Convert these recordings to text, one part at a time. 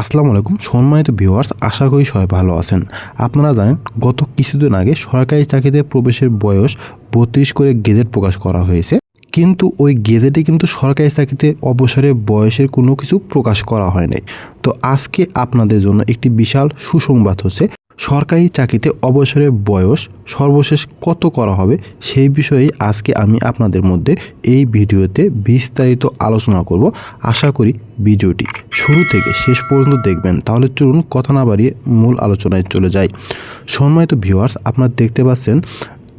আসসালামু আলাইকুম, সম্মানিত ভিউয়ার্স আশা করি সবাই ভালো আছেন। আপনারা জানেন, গত কিছুদিন আগে সরকারি চাকরিতে প্রবেশের বয়স বত্রিশ করে গেজেট প্রকাশ করা হয়েছে। কিন্তু ওই গেজেটে কিন্তু সরকারি চাকরিতে অবসরে বয়সের কোনো কিছু প্রকাশ করা হয় নাই তো আজকে আপনাদের জন্য একটি বিশাল সুসংবাদ হচ্ছে সরকারি চাকরিতে অবসরের বয়স সর্বশেষ কত করা হবে সেই বিষয়ে আজকে আমি আপনাদের মধ্যে এই ভিডিওতে বিস্তারিত আলোচনা করব। আশা করি ভিডিওটি শুরু থেকে শেষ পর্যন্ত দেখবেন। তাহলে চলুন কথা না বাড়িয়ে মূল আলোচনায় চলে যাই। সম্মানিত ভিউয়ার্স আপনারা দেখতে পাচ্ছেন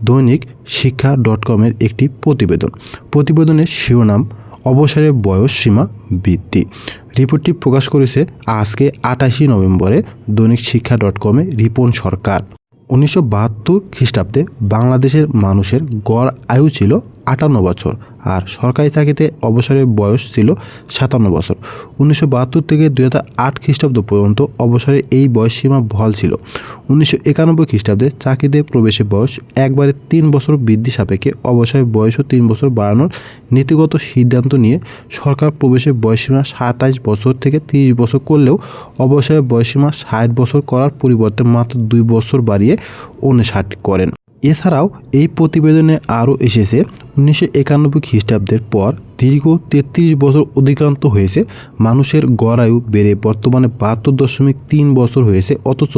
দৈনিক শিক্ষা ডট কমের একটি প্রতিবেদন। প্রতিবেদনের শিরোনাম অবসরের বয়স সীমা বৃদ্ধি। রিপোর্টটি প্রকাশ করেছে আজকে আটাশি নভেম্বরে দৈনিক শিক্ষা ডট কমে রিপন সরকার। উনিশশো বাহাত্তর খ্রিস্টাব্দে বাংলাদেশের মানুষের গড় আয়ু ছিল আটান্ন বছর আর সরকারি চাকরিতে অবসরের বয়স ছিল সাতান্ন বছর। উনিশশো বাহাত্তর থেকে দুই হাজার আট খ্রিস্টাব্দ পর্যন্ত অবসরে এই বয়সসীমা বহাল ছিল। উনিশশো একানব্বই খ্রিস্টাব্দে চাকরিতে প্রবেশের বয়স একবারে তিন বছর বৃদ্ধি সাপেক্ষে অবসরের বয়সও তিন বছর বাড়ানোর নীতিগত সিদ্ধান্ত নিয়ে সরকার প্রবেশের বয়সসীমা সাতাইশ বছর থেকে তিরিশ বছর করলেও অবসরের বয়সসীমা ষাট বছর করার পরিবর্তে মাত্র দুই বছর বাড়িয়ে উনষাট করেন। এছাড়াও এই প্রতিবেদনে আরও এসেছে উনিশশো একানব্বই খ্রিস্টাব্দের পর দীর্ঘ তেত্রিশ বছর অতিক্রান্ত হয়েছে। মানুষের গড় আয়ু বেড়ে বর্তমানে বাহাত্তর দশমিক তিন বছর হয়েছে। অথচ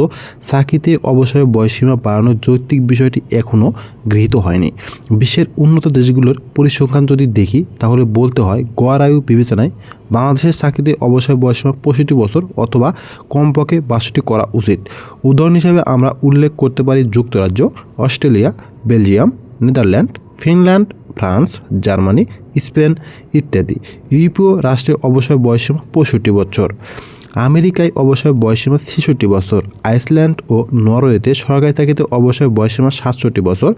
চাকরিতে অবসরের বয়সসীমা বাড়ানোর যৌক্তিক বিষয়টি এখনও গৃহীত হয়নি। বিশ্বের উন্নত দেশগুলোর পরিসংখ্যান যদি দেখি, তাহলে বলতে হয় গড় আয়ু বিবেচনায় বাংলাদেশের চাকরিতে অবসর বয়সীমা পঁয়ষট্টি বছর অথবা কমপক্ষে বাষট্টি করা উচিত। উদাহরণ হিসাবে আমরা উল্লেখ করতে পারি যুক্তরাজ্য, Australia, Belgium, Netherland, Finland France, Germany, Spain ইত্যাদি। ইউরোপীয় রাষ্ট্রের অবসর বয়সীমা পঁয়ষট্টি বছর। আমেরিকায় অবসর বয়সসীমা ছেষট্টি বছর। আইসল্যান্ড ও নরওয়েতে সরকারি চাকরিতে অবসর বয়সীমা সাতষট্টি বছর।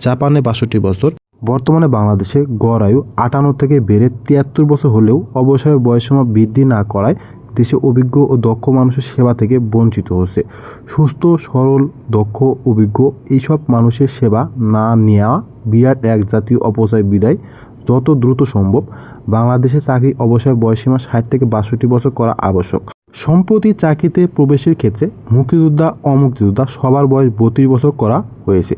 জাপানে বাষট্টি বছর। বর্তমানে বাংলাদেশে গড় আয়ু আটান্ন থেকে বেড়ে তিয়াত্তর বছর হলেও অবসরের বয়সীমা বৃদ্ধি না করায় দেশে অভিজ্ঞ ও দক্ষ মানুষের সেবা থেকে বঞ্চিত হচ্ছে। সুস্থ, সরল, দক্ষ, অভিজ্ঞ এইসব মানুষের সেবা না নেওয়া বিরাট এক জাতীয় অপচয় বিদায়, যত দ্রুত সম্ভব। বাংলাদেশে চাকরি অবসর বয়সীমা ষাট থেকে বাষট্টি বছর করা আবশ্যক। সম্প্রতি চাকরিতে প্রবেশের ক্ষেত্রে মুক্তিযোদ্ধা, অমুক্তিযোদ্ধা সবার বয়স বত্রিশ বছর করা হয়েছে।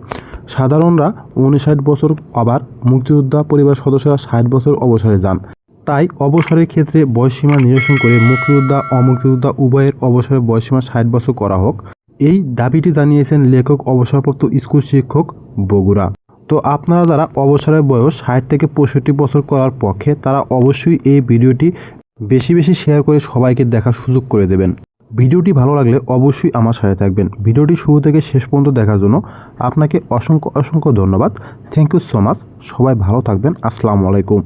সাধারণরা উনষাট বছর আবার মুক্তিযোদ্ধা পরিবার সদস্যরা ষাট বছর অবসরে যান। তাই অবসরের ক্ষেত্রে বয়সসীমা নিরসন করে মুক্তিযোদ্ধা, অমুক্তিযোদ্ধা উভয়ের অবসরের বয়সসীমা ষাট বছর করা হোক। এই দাবিটি জানিয়েছেন লেখক, অবসরপ্রাপ্ত স্কুল শিক্ষক বগুড়া। তো আপনারা যারা অবসরের বয়স ষাট থেকে পঁয়ষট্টি বছর করার পক্ষে, তারা অবশ্যই এই ভিডিওটি বেশি বেশি শেয়ার করে সবাইকে দেখার সুযোগ করে দেবেন। ভিডিওটি ভালো লাগলে অবশ্যই আমার সাথে থাকবেন। ভিডিওটি শুরু থেকে শেষ পর্যন্ত দেখার জন্য আপনাকে অসংখ্য অসংখ্য ধন্যবাদ। থ্যাংক ইউ সো মাচ সবাই ভালো থাকবেন। আসসালামু আলাইকুম।